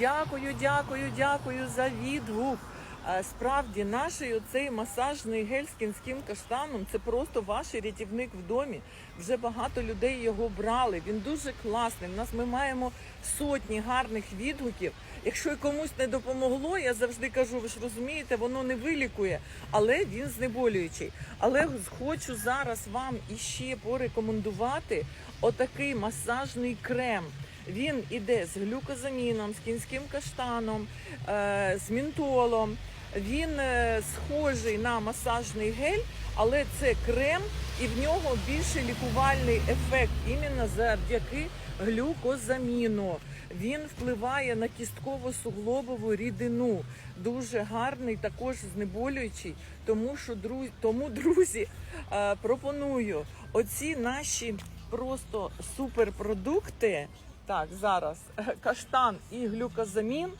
Дякую, дякую, дякую за відгук. Е, Справді, наш оцей масажний гель з кінським каштаном це просто ваш рятівник в домі. Вже багато людей його брали. Він дуже класний. У нас ми маємо сотні гарних відгуків. Якщо комусь не допомогло, я завжди кажу, ви ж розумієте, воно не вилікує, але він знеболюючий. Але хочу зараз вам іще порекомендувати отакий масажний крем. Він іде з глюкозаміном, з кінським каштаном, е, з мінтолом. Він е, схожий на масажний гель, але це крем, і в нього більше лікувальний ефект іменно завдяки глюкозаміну. Він впливає на кістково-суглобову рідину. Дуже гарний, також знеболюючий. Тому що друзі, тому друзі, е, пропоную оці наші просто суперпродукти. Так, зараз каштан і глюкозамін.